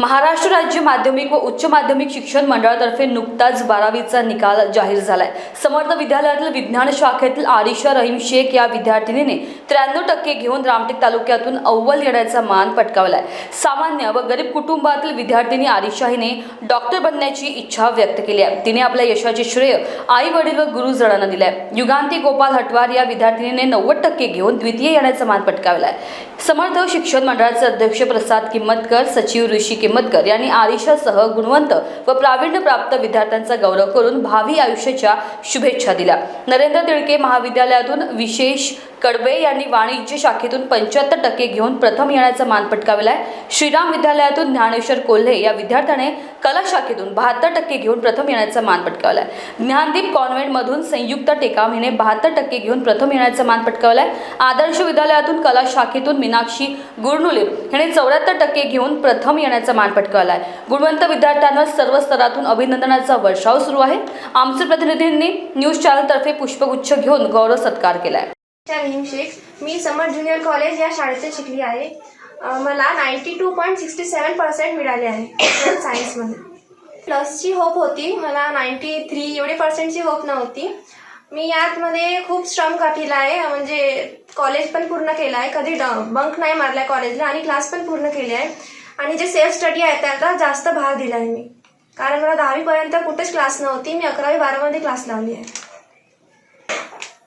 महाराष्ट्र राज्य माध्यमिक व उच्च माध्यमिक शिक्षण मंडळातर्फे नुकताच बारावीचा निकाल जाहीर झालाय. समर्थ विद्यालयातील विज्ञान शाखेतील आरिशा रहीम शेख या विद्यार्थिनीने त्र्याण्णव टक्के घेऊन रामटेक तालुक्यातून अव्वल येण्याचा मान पटकावलाय. सामान्य व गरीब कुटुंबातील विद्यार्थिनी आरिशा हिने डॉक्टर बनण्याची इच्छा व्यक्त केली आहे. तिने आपल्या यशाचे श्रेय आई वडील व गुरुजनांना दिलाय. युगांती गोपाल हटवार या विद्यार्थिनीने नव्वद टक्के घेऊन द्वितीय येण्याचा मान पटकावलाय. समर्थ शिक्षण मंडळाचे अध्यक्ष प्रसाद किंमतकर सचिव ऋषी किंमतकर यांनी आरिशासह गुणवंत व प्रावीण्यप्राप्त विद्यार्थ्यांचा गौरव करून भावी आयुष्याच्या शुभेच्छा दिल्या. नरेंद्र तिळके महाविद्यालयातून विशेष कडबे यांनी वाणिज्य शाखेतून पंच्याहत्तर टक्के घेऊन प्रथम येण्याचा मान पटकावलाय. श्रीराम विद्यालयातून ज्ञानेश्वर कोल्हे या विद्यार्थ्याने कला शाखेतून बहात्तर टक्के घेऊन प्रथम येण्याचा मान पटकावलाय. ज्ञानदीप कॉन्व्हेंटमधून संयुक्त टेकाम हिने बहात्तर टक्के घेऊन प्रथम येण्याचा मान पटकावलाय. आदर्श विद्यालयातून कला शाखेतून मीनाक्षी गुरनुले हिने चौऱ्याहत्तर टक्के घेऊन प्रथम येण्याचा मान पटकावलाय गुणवंत विद्यार्थ्यांना सर्व स्तरातून अभिनंदनाचा वर्षाव सुरू आहे. आमचे प्रतिनिधींनी न्यूज चॅनलतर्फे पुष्पगुच्छ घेऊन गौरव सत्कार केलाय. रहीम मी समर ज्युनियर कॉलेज या शाळेत शिकली आहे. मला ninety two point sixty seven percent मिळाले आहे सायन्समध्ये. प्लसची होप होती मला नाईंटी थ्री एवढे पर्सेंटची होप नव्हती. मी यातमध्ये खूप श्रम काढलेला आहे म्हणजे कॉलेज पण पूर्ण केलं आहे. कधी ड बंक नाही मारला आहे कॉलेजला आणि क्लास पण पूर्ण केले आहे. आणि जे सेल्फ स्टडी आहे त्याला जास्त भार दिला आहे मी. कारण मला दहावीपर्यंत कुठेच क्लास नव्हती. मी अकरावी बारामध्ये क्लास लावली आहे.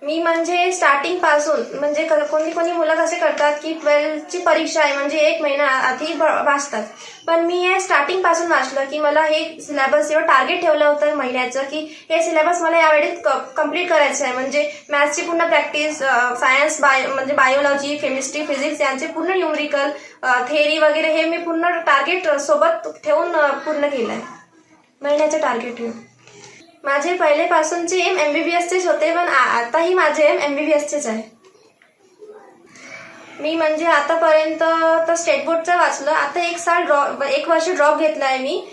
मी म्हणजे स्टार्टिंगपासून म्हणजे क- कोणी कोणी मुलं कसे करतात की ट्वेल्थची परीक्षा आहे म्हणजे एक महिना आधी वाचतात. पण मी हे स्टार्टिंगपासून वाचलं की मला हे सिलेबस एवढं टार्गेट ठेवलं होतं महिन्याचं की हे सिलेबस मला यावेळी कंप्लीट करायचं आहे. म्हणजे मॅथ्सची पूर्ण प्रॅक्टिस सायन्स बाय म्हणजे बायोलॉजी केमिस्ट्री फिजिक्स यांचे पूर्ण न्यूमरिकल थेअरी वगैरे हे मी पूर्ण टार्गेट सोबत ठेवून पूर्ण केलं आहे महिन्याचं टार्गेट ठेवून. माझे पहिलेपासूनचे एम एम बी बी एसचेच होते पण आताही माझे एम एम बी बी एसचेच आहे. मी म्हणजे आतापर्यंत तर स्टेट बोर्डचं वाचलं. आता एक साल ड्रॉ एक वर्ष ड्रॉप घेतला आहे मी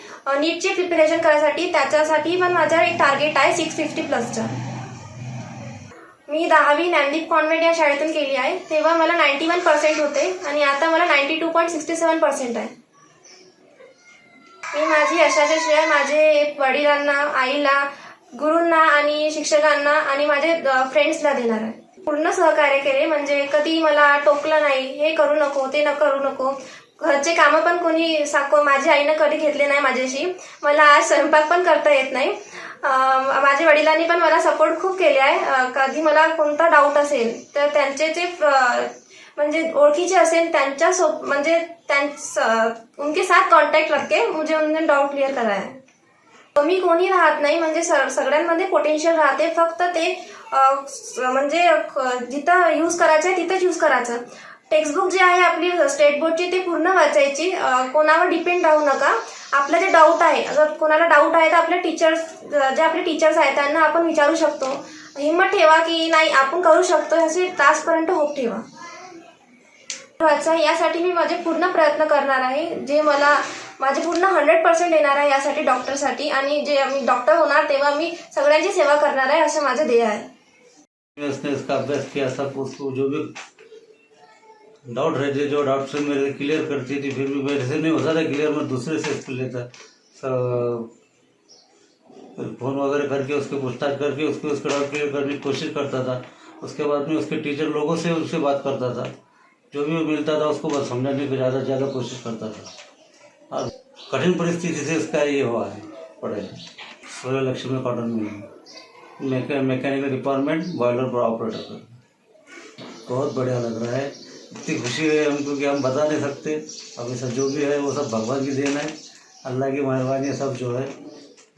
नीटची प्रिपरेशन करायसाठी त्याच्यासाठी पण माझा एक टार्गेट आहे सिक्स फिफ्टी प्लसचं मी दहावी ज्ञानदीप कॉन्व्हेंट या शाळेतून केली आहे. तेव्हा मला नाईन्टी वन पर्सेंट होते आणि आता मला ninety two point sixty seven percent आहे. मी माझी यशाचे श्रेय माझे वडिलांना आईला गुरूंना आणि शिक्षकांना आणि माझे फ्रेंड्सला देणार आहे. पूर्ण सहकार्य केले म्हणजे कधी मला टोकलं नाही हे करू नको ते न करू नको. घरचे कामं पण कोणी साको माझ्या आईनं कधी घेतले नाही माझ्याशी. मला आज स्वयंपाक पण करता येत नाही. माझ्या वडिलांनी पण मला सपोर्ट खूप केले आहे. कधी मला कोणता डाऊट असेल तर त्यांचे जे म्हणजे ओळखीचे असेल त्यांच्या सो म्हणजे त्यांचं उनके साथ कॉन्टॅक्ट रखे मुझे उनके डाऊट क्लिअर करा है कमी कोणी राहत नाही म्हणजे स सगळ्यांमध्ये पोटेन्शियल राहते. फक्त ते म्हणजे जिथं यूज करायचं आहे तिथंच यूज करायचं. टेक्स्टबुक जे आहे आपली स्टेट बोर्डची ते पूर्ण वाचायची. कोणावर डिपेंड राहू नका. आपलं जे डाऊट आहे जर कोणाला डाऊट आहे तर आपल्या टीचर्स जे आपले टीचर्स आहेत त्यांना आपण विचारू शकतो. हिंमत ठेवा की नाही आपण करू शकतो असे तासपर्यंत होप ठेवा. वाचा यासाठी मी माझे पूर्ण प्रयत्न करणार आहे. जे मला माझे पूर्ण हंड्रेड पर्सेंट येणार आहे यासाठी डॉक्टरसाठी आणि जे मी डॉक्टर होणार तेव्हा मी सगळ्यांची सेवा करणार आहे असं माझं ध्येय आहे. उसने इसका अभ्यास किया सब उसको जो भी डाउट रहते जो डाउट से मेरे क्लियर करती थी फिर भी मेरे से नहीं होता था क्लियर मैं दूसरे से इसको लेता फ़ोन वगैरह करके, उसके पूछताछ करके, उसके, उसका डाउट क्लियर करने की कोशिश करता था। उसके बाद में उसके टीचर लोगों से उससे बात करता था। जो भी मिलता था, उसको बस समझाने की ज़्यादा से ज़्यादा कोशिश करता था। और कठिन परिस्थिति से इसका ये हुआ है, पढ़ाई। सूर्य लक्ष्मी कॉटन में मैके मैकेनिकल डिपार्टमेंट बॉयलर पर ऑपरेटर का बहुत बढ़िया लग रहा है। इतनी खुशी है हमको कि हम बता नहीं सकते। अभी सब जो भी है, वो सब भगवान की देन है। अल्लाह की मेहरबानी है सब जो है।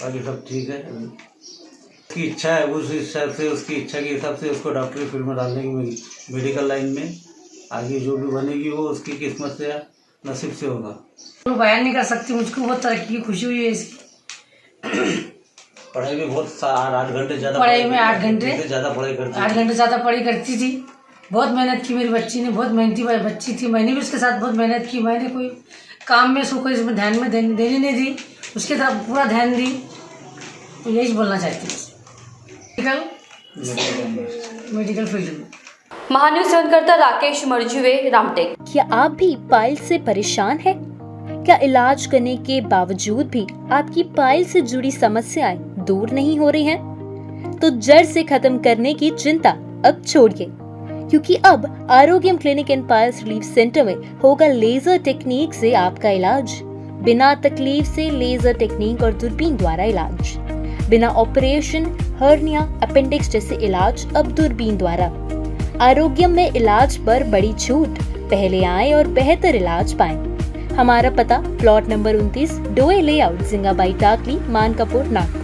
बाकी सब ठीक है। उसकी इच्छा है, उस हिसाब से, उसकी इच्छा के हिसाब से उसको डॉक्टरी फ़ील्ड में डालने की मेडिकल लाइन में। आगे जो भी बनेगी वो उसकी किस्मत से या नसीब से होगा। मैं बयान नहीं कर सकती मुझको बहुत तरक्की की खुशी हुई है इसकी पढ़ाई में बहुत आठ आठ घंटे ज़्यादा पढ़ाई में आठ घंटे? ज़्यादा पढ़ाई करती आठ थी। घंटे ज़्यादा पढ़ी करती थी। बहुत मेहनत की मेरी बच्ची ने बहुत मेहनती बच्ची थी। मैंने भी उसके साथ बहुत मेहनत की मैंने कोई काम में उसको कोई इसमें ध्यान में देने नहीं दी। उसके तरफ़ पूरा ध्यान दी। तो यही बोलना चाहती हूँ। मेडिकल मेडिकल फ़ील्ड में। महान्यूज करता राकेश मर्जुवे रामटेक। क्या आप भी पाइल से परेशान हैं? क्या इलाज करने के बावजूद भी आपकी पाइल से जुड़ी समस्याएँ दूर नहीं हो रही हैं? तो जड़ से खत्म करने की चिंता अब छोड़िए, क्योंकि अब Arogyam clinic and piles relief centre में होगा लेजर टेक्निक से आपका इलाज बिना तकलीफ़ से लेजर टेक्निक और दूरबीन द्वारा इलाज बिना ऑपरेशन, हर्निया, अपेंडिक्स जैसे इलाज अब दूरबीन द्वारा आरोग्यम में इलाज पर बड़ी छूट पहले आए और बेहतर इलाज पाएं। हमारा पता प्लॉट नंबर 29 डोए लेआउट जिंगाबाई टाकली मानकापुर नागपुर।